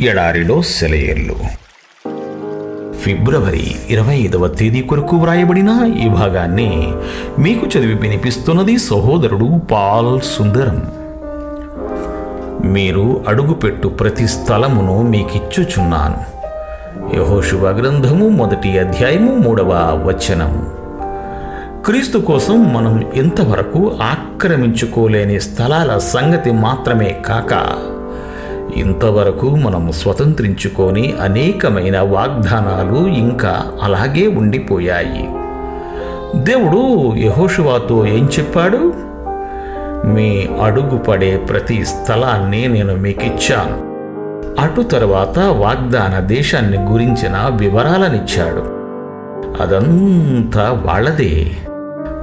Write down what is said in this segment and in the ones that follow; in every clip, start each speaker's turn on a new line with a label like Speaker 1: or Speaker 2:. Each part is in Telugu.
Speaker 1: ఎడారిలో సెలయేర్లు. ఫిబ్రవరి ఇరవై ఐదవ తేదీ కొరకు వ్రాయబడిన ఈ భాగాన్ని మీకు చదివి వినిపిస్తున్నది సహోదరుడు పాల్ సుందరం. మీరు అడుగుపెట్టు ప్రతి స్థలమును మీకిచ్చుచున్నాను. యహోశువ గ్రంథము మొదటి అధ్యాయము మూడవ వచనము. క్రీస్తు కోసం మనం ఇంతవరకు ఆక్రమించుకోలేని స్థలాల సంగతి మాత్రమే కాక ఇంతవరకు మనం స్వతంత్రించుకొని అనేకమైన వాగ్దానాలు ఇంకా అలాగే ఉండిపోయాయి. దేవుడు యహోషువాతో ఏం చెప్పాడు? మీ అడుగుపడే ప్రతి స్థలాన్ని నేను మీకు ఇచ్చాను అటు తర్వాత వాగ్దాన దేశాన్ని గురించిన వివరాలనిచ్చాడు. అదంతా వాళ్ళదే.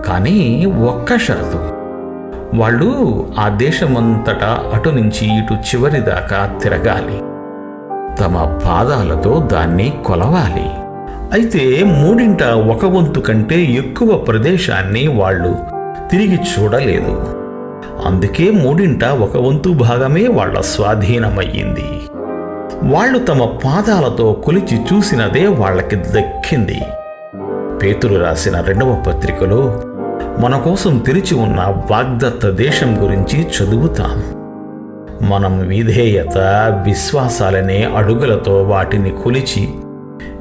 Speaker 1: కానీ ఒక్క షరతు. వాళ్ళు ఆ దేశమంతటా అటు నుంచి ఇటు చివరి దాకా తిరగాలి. తమ పాదాలతో దాన్ని కొలవాలి. అయితే మూడింట ఒక వంతు కంటే ఎక్కువ ప్రదేశాన్ని వాళ్ళు తిరిగి చూడలేదు. అందుకే మూడింట ఒక వంతు భాగమే వాళ్ళ స్వాధీనమయ్యింది. వాళ్ళు తమ పాదాలతో కొలిచి చూసినదే వాళ్ళకి దక్కింది. పేతులు రాసిన రెండవ పత్రికలో మన కోసం తెరిచి ఉన్న వాగ్దత్త దేశం గురించి చదువుతాం. మనం విధేయత విశ్వాసాలనే అడుగులతో వాటిని కొలిచి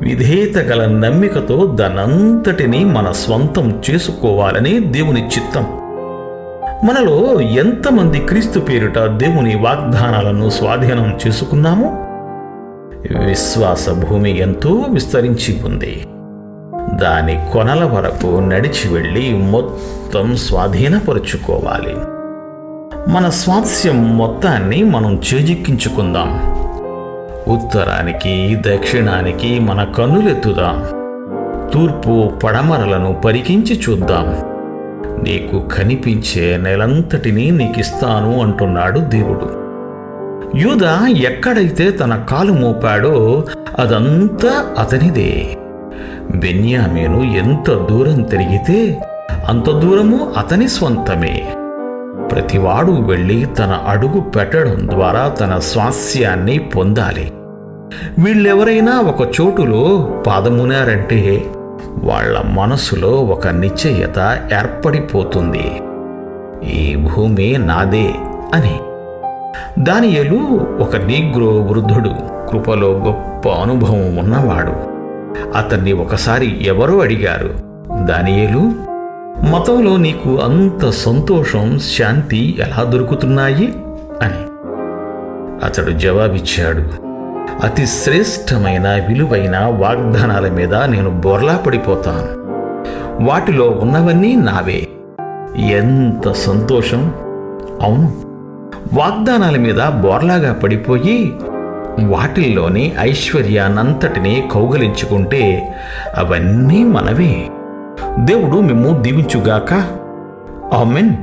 Speaker 1: విధేయత గల నమ్మికతో దానంతటిని మన స్వంతం చేసుకోవాలని దేవుని చిత్తం. మనలో ఎంతమంది క్రీస్తు పేరిట దేవుని వాగ్దానాలను స్వాధీనం చేసుకున్నామో? విశ్వాస భూమి ఎంతో విస్తరించి ఉంది. దాని కొనల వరకు నడిచి వెళ్ళి మొత్తం స్వాధీనపరుచుకోవాలి. మన స్వాస్యం మొత్తాన్ని మనం చేజిక్కించుకుందాం. ఉత్తరానికి దక్షిణానికి మన కన్నులెత్తుదాం. తూర్పు పడమరలను పరికించి చూద్దాం. నీకు కనిపించే నెలంతటినీ నీకిస్తాను అంటున్నాడు దేవుడు. యూద ఎక్కడైతే తన కాలు మోపాడో అదంతా అతనిదే. బెన్యామీను ఎంత దూరం తిరిగితే అంత దూరము అతని స్వంతమే. ప్రతివాడు వెళ్ళి తన అడుగు పెట్టడం ద్వారా తన స్వాస్యాన్ని పొందాలి. వీళ్ళెవరైనా ఒక చోటులో పాదమునారంటే వాళ్ళ మనసులో ఒక నిశ్చయత ఏర్పడిపోతుంది. ఈ భూమి నాదే అని. దానియలు ఒక నీగ్రో వృద్ధుడు కృపలో గొప్ప అనుభవం ఉన్నవాడు. అతన్ని ఒకసారి ఎవరో అడిగారు దానియేలు మతంలో నీకు అంత సంతోషం శాంతి ఎలా దొరుకుతున్నాయి? అని. అతడు జవాబిచ్చాడు అతి శ్రేష్టమైన విలువైన వాగ్దానాల మీద నేను బోర్లా పడిపోతాను. వాటిలో ఉన్నవన్నీ నావే. ఎంత సంతోషం! అవును. వాగ్దానాల మీద బోర్లాగా పడిపోయి వాటిల్లోని ఐశ్వర్యానంతటినీ కౌగలించుకుంటే అవన్నీ మనవే. దేవుడు మేము దీవించుగాక. ఆమెన్.